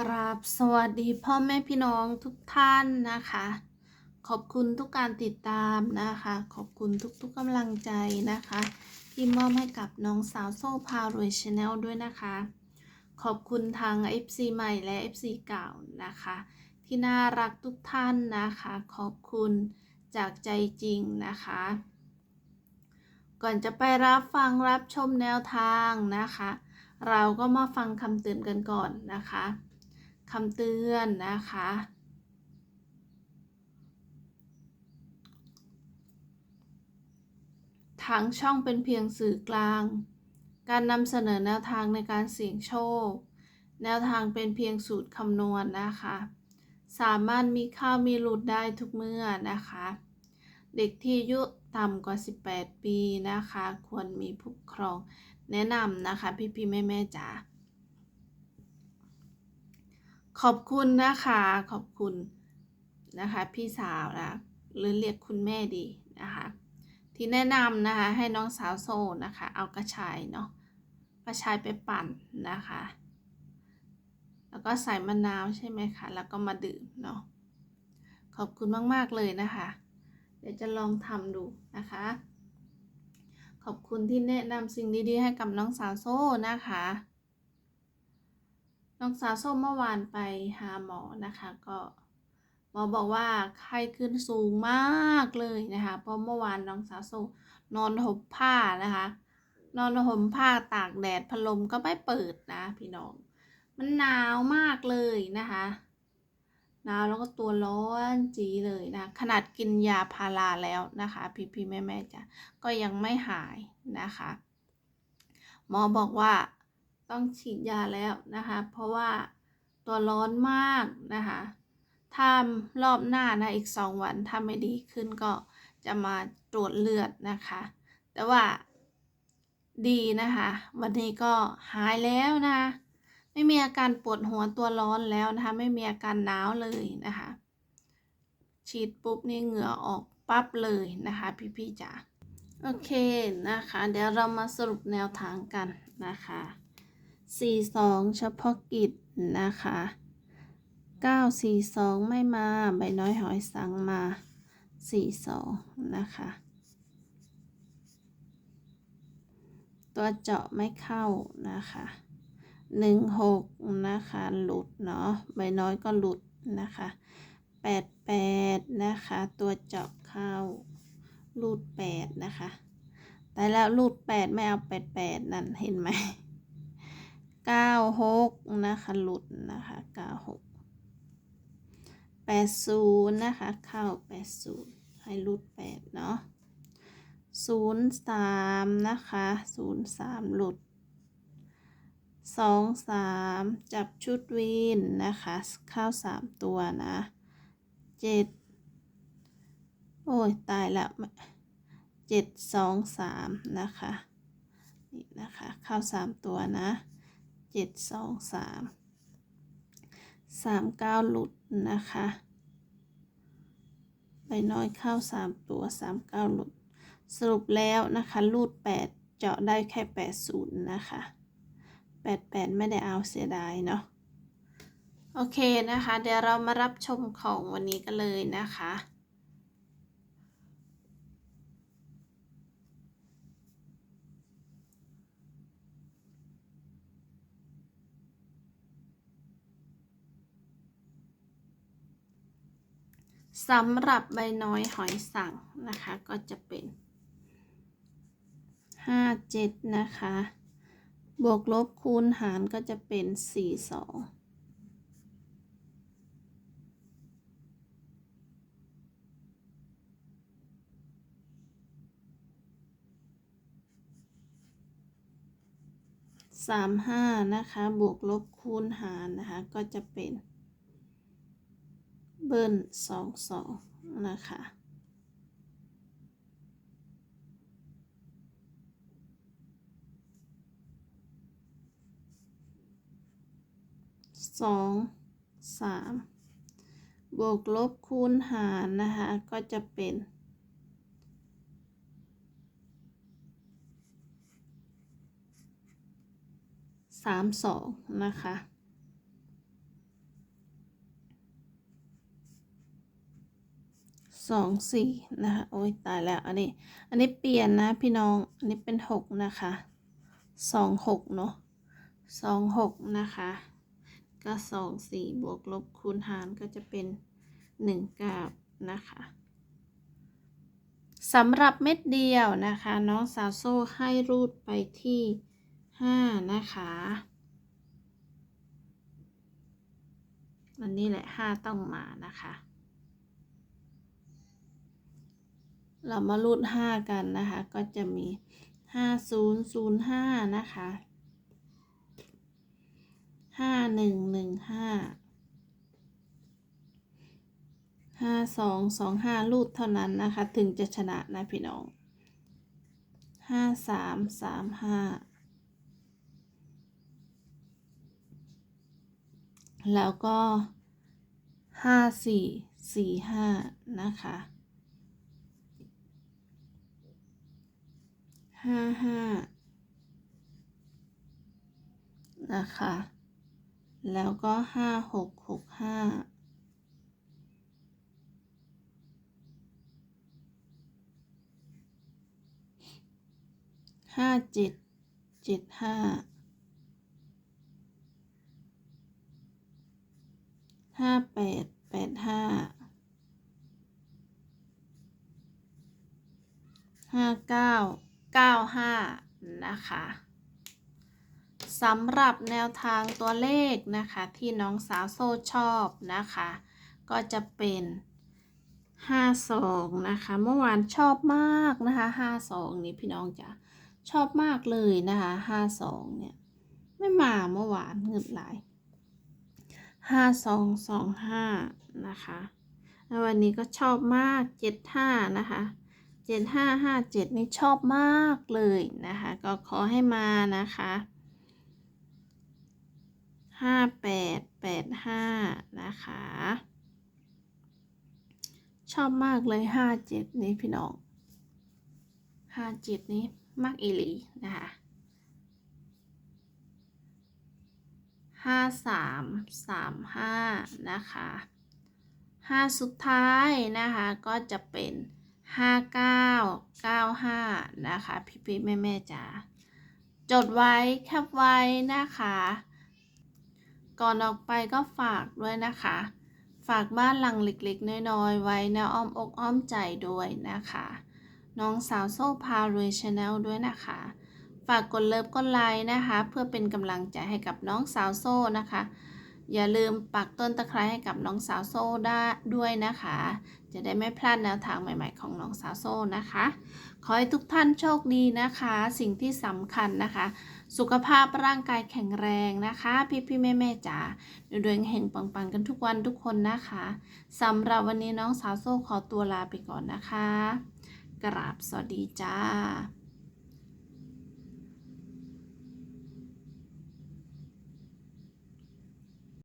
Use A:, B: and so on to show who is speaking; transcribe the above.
A: กราบสวัสดีพ่อแม่พี่น้องทุกท่านนะคะ ขอบคุณทุกการติดตามนะคะ ขอบคุณทุกๆกำลังใจนะคะ ที่มอบให้กับน้องสาวโซ่พารวยชาแนลด้วยนะคะ ขอบคุณทาง FC ใหม่และ FC เก่านะคะ ที่น่ารักทุกท่านนะคะ ขอบคุณจากใจจริงนะคะ ก่อนจะไปรับฟังรับชมแนวทางนะคะ เราก็มาฟังคำเตือนกันก่อนนะคะ คำเตือนนะคะ ทางช่องเป็นเพียงสื่อกลาง การนำเสนอแนวทางในการเสี่ยงโชค แนวทางเป็นเพียงสูตรคำนวณนะคะ สามารถมีข้าวมีหลุดได้ทุกเมื่อนะคะ เด็กที่อายุต่ำกว่า 18 ปีนะคะ ควรมีผู้ปกครองแนะนำนะคะ พี่พี่แม่แม่จ๋า ขอบคุณนะคะ ขอบคุณนะคะ พี่สาวนะหรือเรียกคุณแม่ดีนะคะ ที่แนะนำนะคะ ให้น้องสาวโซนะคะ เอากระชายเนาะกระชายไปปั่นนะคะ แล้วก็ใส่มะนาวใช่ไหมคะแล้วก็มาดื่มเนาะขอบคุณมากๆเลยนะคะ เดี๋ยวจะลองทำดูนะคะ ขอบคุณที่แนะนำสิ่งดีๆให้กับน้องสาวโซ่นะคะ น้องสาวโซ่เมื่อวานไปหาหมอนะคะ ก็หมอบอกว่าไข้ขึ้นสูงมากเลยนะคะ เพราะเมื่อวานน้องสาวโซ่นอนห่มผ้านะคะ นอนห่มผ้าตากแดดพัดลมก็ไม่เปิดนะ พี่น้อง มันหนาวมากเลยนะคะหนาวแล้วก็ตัวร้อนจีเลยนะ ขนาดกินยาพาราแล้วนะคะ พี่พี่แม่แม่จ้ะก็ยังไม่หายนะคะ หมอบอกว่า ต้องฉีดยาแล้วนะคะ เพราะว่าตัวร้อนมากนะคะ ถ้ารอบหน้านะอีกสองวันถ้าไม่ดีขึ้นก็จะมาตรวจเลือดนะคะ แต่ว่าดีนะคะ วันนี้ก็หายแล้วนะคะไม่มีอาการปวดหัวตัวร้อนแล้วนะคะ ไม่มีอาการหนาวเลยนะคะ ฉีดปุ๊บนี่เหงื่อออกปั๊บเลยนะคะ พี่ๆจ๋าโอเคนะคะ เดี๋ยวเรามาสรุปแนวทางกันนะคะ 42 เฉพาะกิจนะคะ 942 ไม่มา ใบน้อยหอยสังมา 42 นะคะ ตัวเจาะไม่เข้านะคะหนึ่งหกนะคะ หลุดเนาะ ใบน้อยก็หลุดนะคะแปดแปดนะคะ ตัวเจาะเข้า รูดแปดนะคะ แต่แล้วรูดแปดไม่เอาแปดแปดนั่นเห็นไหม เก้าหกนะคะหลุดนะคะเก้าหกแปดศูนย์นะคะเข้าแปดศูนย์ให้รูดแปดเนาะศูนย์สามนะคะศูนย์สามหลุดสองสามจับชุดวีนนะคะเข้าสามตัวนะเจ็ดโอ้ยตายละเจ็ดสองสามนะคะนี่นะคะเข้าสามตัวนะ เจ็ดสองสามสามเก้าหลุดนะคะใบน้อยเข้าสามตัวสามเก้าหลุด สรุปแล้วนะคะรูดแปดเจาะได้แค่แปดศูนย์นะคะแปดแปดไม่ได้เอาเสียดายเนาะโอเคนะคะ เดี๋ยวเรามารับชมของวันนี้กันเลยนะคะ สำหรับใบน้อยหอยสังนะคะ ก็จะเป็นห้าเจ็ดนะคะ บวกลบคูณหารก็จะเป็นสี่สองสามห้านะคะ บวกลบคูณหารนะคะ ก็จะเป็น เบิ้ลสองสองนะคะสองสามบวกลบคูณหารนะคะ ก็จะเป็นสามสองนะคะ สองสี่นะคะโอ้ยตายแล้วอันนี้ อันนี้เปลี่ยนนะพี่น้อง อันนี้เป็นหกนะคะสองหกเนาะสองหกนะคะ ก็สองสี่บวกลบคูณหารก็จะเป็นหนึ่งก้านะคะสำหรับเม็ดเดียวนะคะ น้องสาวโซ่ให้รูดไปที่ห้านะคะอันนี้แหละห้าต้องมานะคะ เรามารูดห้ากันนะคะ ก็จะมีห้าศูนย์ศูนย์ห้านะคะห้าหนึ่งหนึ่งห้าห้าสองสองห้ารูดเท่านั้นนะคะ ถึงจะชนะนะพี่น้องห้าสามสามห้าแล้วก็ห้าสี่สี่ห้านะคะ ห้าห้านะคะ แล้วก็ห้าหกหกห้าห้าเจ็ดเจ็ดห้าห้าแปดแปดห้าห้าเก้าะคะสำหรับแนวทางตัวเลขนะคะ ที่น้องสาวโซชอบนะคะ ก็จะเป็นห้าสองนะคะ เมื่อวานชอบมากนะคะห้าสองนี้พี่น้องจะชอบมากเลยนะคะห้าสองเนี่ยไม่มาเมื่อวานเงือบหลายห้าสองสองห้านะคะ แล้ววันนี้ก็ชอบมากเจ็ดห้านะคะ 7557 นี่ชอบมากเลยนะคะ ก็ขอให้มานะคะ 5885 นะคะ ชอบมากเลย 57 นี้พี่น้อง 57 นี้มากอีหลีนะคะห้าสามสามห้านะคะห้าสุดท้ายนะคะก็จะเป็น ห้าเก้าเก้าห้านะคะ พี่พี่แม่แม่จ๋าจดไว้แคปไว้นะคะ ก่อนออกไปก็ฝากด้วยนะคะ ฝากบ้านหลังเล็กๆ น้อยๆ ไว้ในอ้อมอกอ้อมใจด้วยนะคะ น้องสาวโซ่พารวยชาแนลด้วยนะคะ ฝากกดเลิฟกดไลค์นะคะ เพื่อเป็นกำลังใจให้กับน้องสาวโซ่นะคะ อย่าลืมปักต้นตะไคร้ให้กับน้องสาวโซ่ได้ด้วยนะคะ จะได้ไม่พลาดแนวทางใหม่ๆของน้องสาวโซ่นะคะ ขอให้ทุกท่านโชคดีนะคะ สิ่งที่สำคัญนะคะ สุขภาพร่างกายแข็งแรงนะคะ พี่ๆแม่ๆจ๋าดวงเฮงปังๆกันทุกวันทุกคนนะคะสำหรับวันนี้น้องสาวโซ่ขอตัวลาไปก่อนนะคะ กราบสวัสดีจ้า